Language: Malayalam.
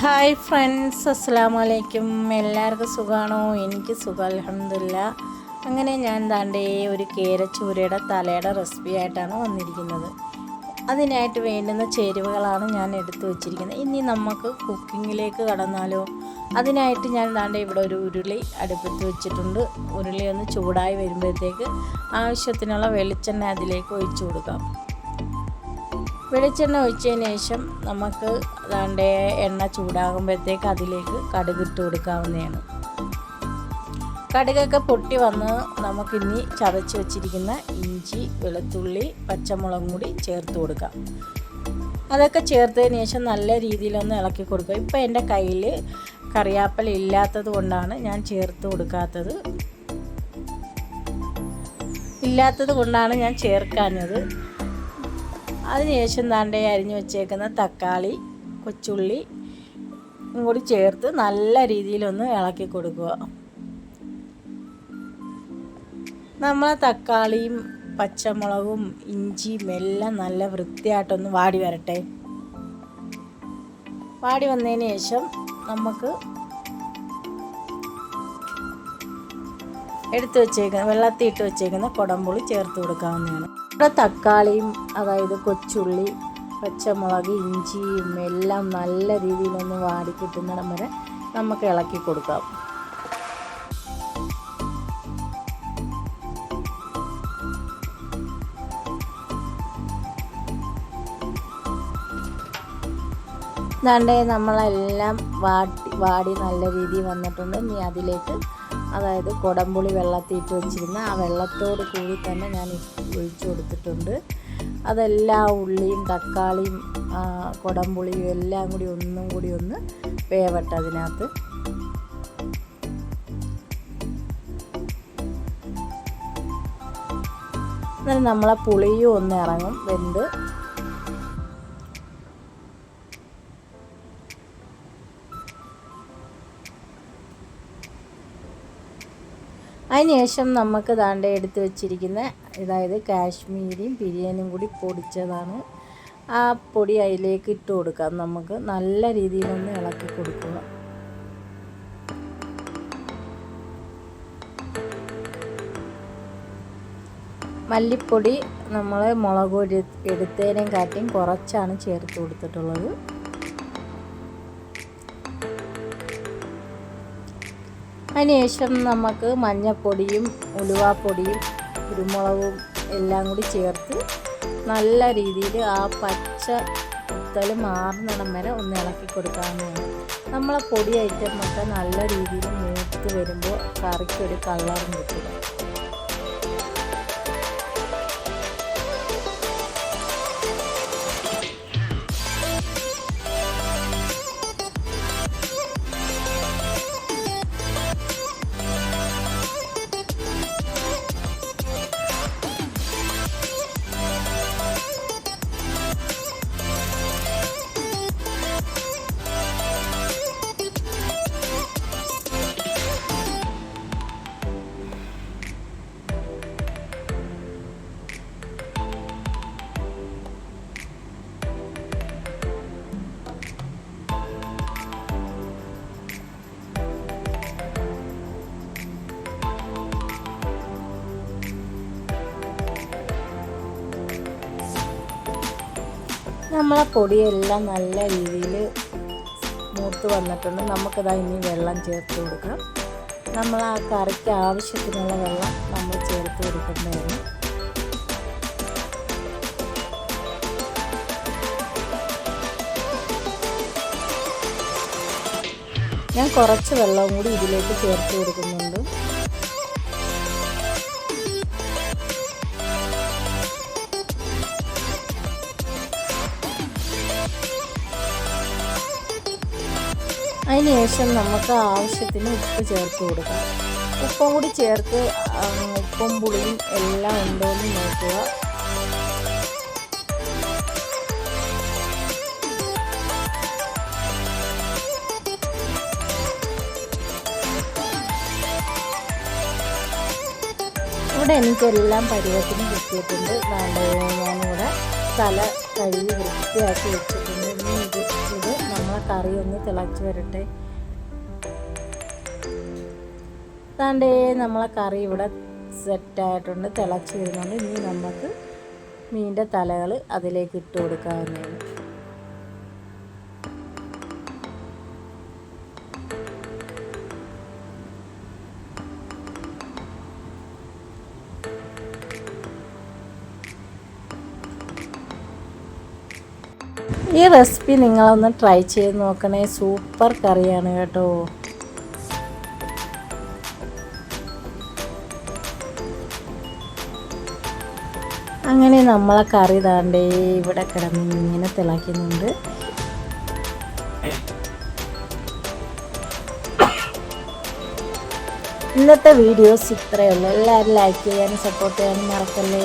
ഹായ് ഫ്രണ്ട്സ് അസ്സാമലൈക്കും എല്ലാവർക്കും സുഖമാണോ എനിക്ക് സുഖം അലഹമില്ല അങ്ങനെ ഞാൻ താണ്ടേ ഒരു കേരച്ചൂരയുടെ തലയുടെ റെസിപ്പി ആയിട്ടാണ് വന്നിരിക്കുന്നത്. അതിനായിട്ട് വേണ്ടുന്ന ചേരുവകളാണ് ഞാൻ എടുത്തു വച്ചിരിക്കുന്നത്. ഇനി നമുക്ക് കുക്കിങ്ങിലേക്ക് കടന്നാലോ? അതിനായിട്ട് ഞാൻ താണ്ടേ ഇവിടെ ഒരു ഉരുളി അടുപ്പത്ത് വെച്ചിട്ടുണ്ട്. ഉരുളി ഒന്ന് ചൂടായി വരുമ്പോഴത്തേക്ക് ആവശ്യത്തിനുള്ള വെളിച്ചെണ്ണ അതിലേക്ക് ഒഴിച്ചു കൊടുക്കാം. വെളിച്ചെണ്ണ ഒഴിച്ചതിന് ശേഷം നമുക്ക് അതാണ്ട് എണ്ണ ചൂടാകുമ്പോഴത്തേക്ക് അതിലേക്ക് കടുകിട്ട് കൊടുക്കാവുന്നതാണ്. കടുകൊക്കെ പൊട്ടി വന്ന് നമുക്കിനി ചതച്ച് വെച്ചിരിക്കുന്ന ഇഞ്ചി വെളുത്തുള്ളി പച്ചമുളകും കൂടി ചേർത്ത് കൊടുക്കാം. അതൊക്കെ ചേർത്തതിന് ശേഷം നല്ല രീതിയിലൊന്ന് ഇളക്കി കൊടുക്കുക. ഇപ്പോൾ എന്റെ കയ്യിൽ കറിയാപ്പല ഇല്ലാത്തത് കൊണ്ടാണ് ഞാൻ ചേർത്ത് കൊടുക്കാത്തത്. ഇല്ലാത്തത് കൊണ്ടാണ് ഞാൻ ചേർക്കാഞ്ഞത്. അതിനുശേഷം താണ്ടേ അരിഞ്ഞു വെച്ചേക്കുന്ന തക്കാളി കൊച്ചുള്ളി കൂടി ചേർത്ത് നല്ല രീതിയിലൊന്ന് ഇളക്കി കൊടുക്കുക. നമ്മൾ തക്കാളിയും പച്ചമുളകും ഇഞ്ചിയും എല്ലാം നല്ല വൃത്തിയായിട്ടൊന്ന് വാടി വരട്ടെ. വാടി വന്നതിന് ശേഷം നമുക്ക് എടുത്തു വെച്ചേക്കുന്ന വെള്ളത്തിൽ ഇട്ട് വെച്ചേക്കുന്ന കുടംപുളി ചേർത്ത് കൊടുക്കാവുന്നതാണ്. ഇവിടെ തക്കാളിയും അതായത് കൊച്ചുള്ളി പച്ചമുളക് ഇഞ്ചിയും എല്ലാം നല്ല രീതിയിലൊന്ന് വാടി കിട്ടുന്നിടം വരെ നമുക്ക് ഇളക്കി കൊടുക്കാം. ദാണ്ടേ നമ്മളെല്ലാം വാട്ടി വാടി നല്ല രീതിയിൽ വന്നിട്ടുണ്ട്. ഇനി അതിലേക്ക് അതായത് കൊടംപുളി വെള്ളത്തിയിട്ട് വെച്ചിരുന്ന ആ വെള്ളത്തോട് കൂടി തന്നെ ഞാൻ ഒഴിച്ചു കൊടുത്തിട്ടുണ്ട്. അതെല്ലാ ഉള്ളിയും തക്കാളിയും കുടംപുളിയും എല്ലാം കൂടി ഒന്നും കൂടി ഒന്ന് വേവട്ടെ അതിനകത്ത്. എന്നാലും നമ്മളെ പുളിയും ഒന്ന് ഇറങ്ങും. വെന്ത് അതിനുശേഷം നമുക്ക് ദാണ്ട എടുത്ത് വെച്ചിരിക്കുന്ന അതായത് കാശ്മീരിയും ബിരിയാണിയും കൂടി പൊടിച്ചതാണ്. ആ പൊടി അതിലേക്ക് ഇട്ട് കൊടുക്കാം. നമുക്ക് നല്ല രീതിയിലൊന്ന് ഇളക്കി കൊടുക്കുക മല്ലിപ്പൊടി നമ്മൾ മുളക് പൊടി എടുത്തതിനേയും കാട്ടിയും കുറച്ചാണ് ചേർത്ത് കൊടുത്തിട്ടുള്ളത്. അതിനുശേഷം നമുക്ക് മഞ്ഞൾപ്പൊടിയും ഉലുവാപ്പൊടിയും കുരുമുളകും എല്ലാം കൂടി ചേർത്ത് നല്ല രീതിയിൽ ആ പച്ച കുത്തൽ മാറുന്നിടം വരെ ഒന്ന് ഇളക്കി കൊടുക്കാവുന്നതാണ്. നമ്മളെ പൊടി ഐറ്റം ഒക്കെ നല്ല രീതിയിൽ മൂത്ത് വരുമ്പോൾ കറിക്കൊരു കളറും കിട്ടുക നമ്മളെ പൊടിയെല്ലാം നല്ല രീതിയിൽ മൂത്ത് വന്നിട്ടുണ്ട്. നമുക്കിതാ ഇനി വെള്ളം ചേർത്ത് കൊടുക്കാം. നമ്മൾ ആ കറിക്ക് ആവശ്യത്തിനുള്ള വെള്ളം നമ്മൾ ചേർത്ത് കൊടുക്കുന്നതായിരുന്നു ഞാൻ കുറച്ച് വെള്ളവും കൂടി ഇതിലേക്ക് ചേർത്ത് കൊടുക്കുന്നുണ്ട്. അതിനുശേഷം നമുക്ക് ആവശ്യത്തിന് ഉപ്പ് ചേർത്ത് കൊടുക്കാം. ഉപ്പും കൂടി ചേർത്ത് ഉപ്പും പുളിയും എല്ലാം ഉണ്ടോ എന്ന് നോക്കുക. ഇവിടെ എനിക്കെല്ലാം പരുവത്തിന് കിട്ടിയിട്ടുണ്ട്. ഞാനിവിടെ തല കഴുകി വൃത്തിയാക്കി വെച്ചിട്ടുണ്ട്. കറി ഒന്ന് തിളച്ച് വരട്ടെ. താണ്ടേ നമ്മളെ കറി ഇവിടെ സെറ്റായിട്ടുണ്ട് തിളച്ച് വരുന്നുണ്ട്. ഇനി നമുക്ക് മീന്റെ തലകൾ അതിലേക്ക് ഇട്ട് കൊടുക്കാവുന്നതാണ്. ഈ റെസിപ്പി നിങ്ങളൊന്ന് ട്രൈ ചെയ്ത് നോക്കണേ. സൂപ്പർ കറിയാണ് കേട്ടോ. അങ്ങനെ നമ്മളെ കറി താണ്ടേ ഇവിടെ കിടന്ന് ഇങ്ങനെ തിളയ്ക്കുന്നുണ്ട്. ഇന്നത്തെ വീഡിയോസ് ഇത്രയേ ഉള്ളൂ. എല്ലാവരും ലൈക്ക് ചെയ്യാനും സപ്പോർട്ട് ചെയ്യാനും മറക്കല്ലേ?